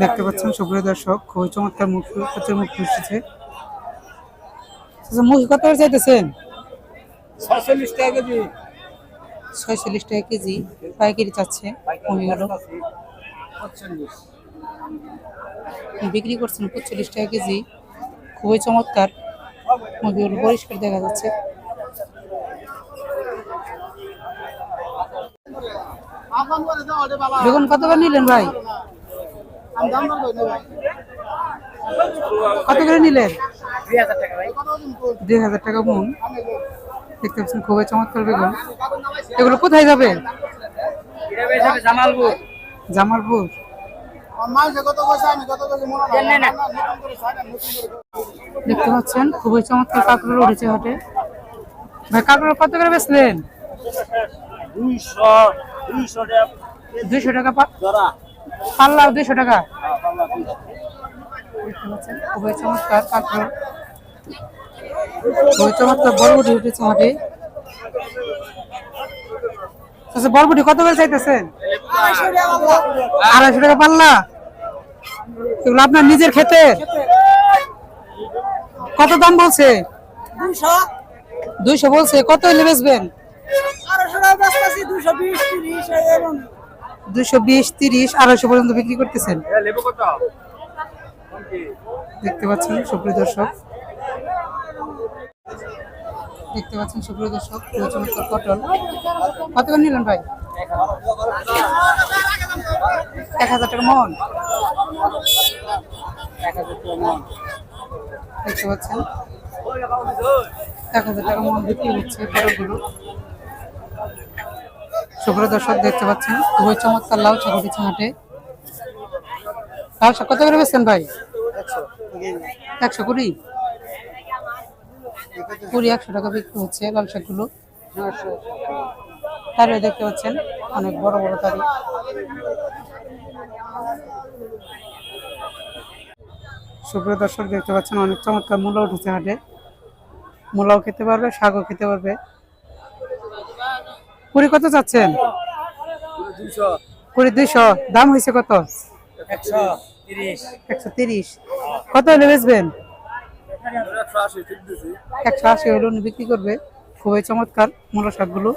দেখতে পাচ্ছেন সুপ্রিয় দর্শক খুবই চমৎকার মুখ প্রচুর মুখ এসেছে আচ্ছা, মুখ কত করে চাইতেছেন? ছয়চল্লিশ টাকা কেজি। ছয়চল্লিশ টাকা কেজি। পাইকারি চাচ্ছে মহিগুলো পঁয়তাল্লিশ। বিক্রি করছেন পঁচল্লিশ টাকা কেজি। খুবই চমৎকার। মুরগিগুলো পরিষ্কার দেখা যাচ্ছে। বেগুন কত করে নিলেন ভাই? কত করে নিলেন? দুই হাজার টাকা মন। দেখতে পাচ্ছেন, খুবই চমৎকার বেগুন। এগুলো কোথায় যাবে? জামালপুর। জামালপুর দেখতে পাচ্ছেন, খুবই চমৎকার কাঁকড়োর উঠেছে হাটে। ভাই কাঁকড়োর কত করে বেচলেন? দুইশো দুইশো টাকা পাল্লা দুইশো টাকা। পাচ্ছেন খুবই চমৎকার খুবই চমৎকার বরবটি উঠেছে হাটে আচ্ছা বরবটি কত করে চাইতেছেন? আড়াইশো টাকা পাল্লা। এগুলো আপনার নিজের ক্ষেতে কত দাম বলছে? দুইশো। বলছে কত হলে বেচবেন? দুশো বিশ তিরিশ আড়াইশো পর্যন্ত বিক্রি করতেছেন। দেখতে পাচ্ছেন সুপ্রিয় দর্শক। দেখতে পাচ্ছেন সুপ্রিয় দর্শক চমৎকার পটল। কত করে নিলেন ভাই? এক হাজার টাকা মন এক হাজার টাকা মন। দেখতে পাচ্ছেন এক হাজার টাকা মন বিক্রি হচ্ছে পটলগুলো। সুপ্রিয় দর্শক দেখতে পাচ্ছেন। খুবই চমৎকার লাউ শাক উঠেছে হাটে। লাউ শাক কত করে বেচছেন ভাই? একশো কুড়ি? কুড়ি, একশো টাকা বিক্রি হচ্ছে লাল শাকগুলো। তারিও দেখতে পাচ্ছেন, অনেক বড় বড় তারি সুপ্রিয় দর্শক দেখতে পাচ্ছেন, অনেক চমৎকার মূলা উঠেছে হাটে। মূলাও খেতে পারবে, শাকও খেতে পারবে। কুড়ি কত চাচ্ছেন? কুড়ি দুইশো। দাম হয়েছে কত? একশো তিরিশ। কত হলে বেচবেন? একশো আশি হলে বিক্রি করবে। খুবই চমৎকার মূল শাকগুলো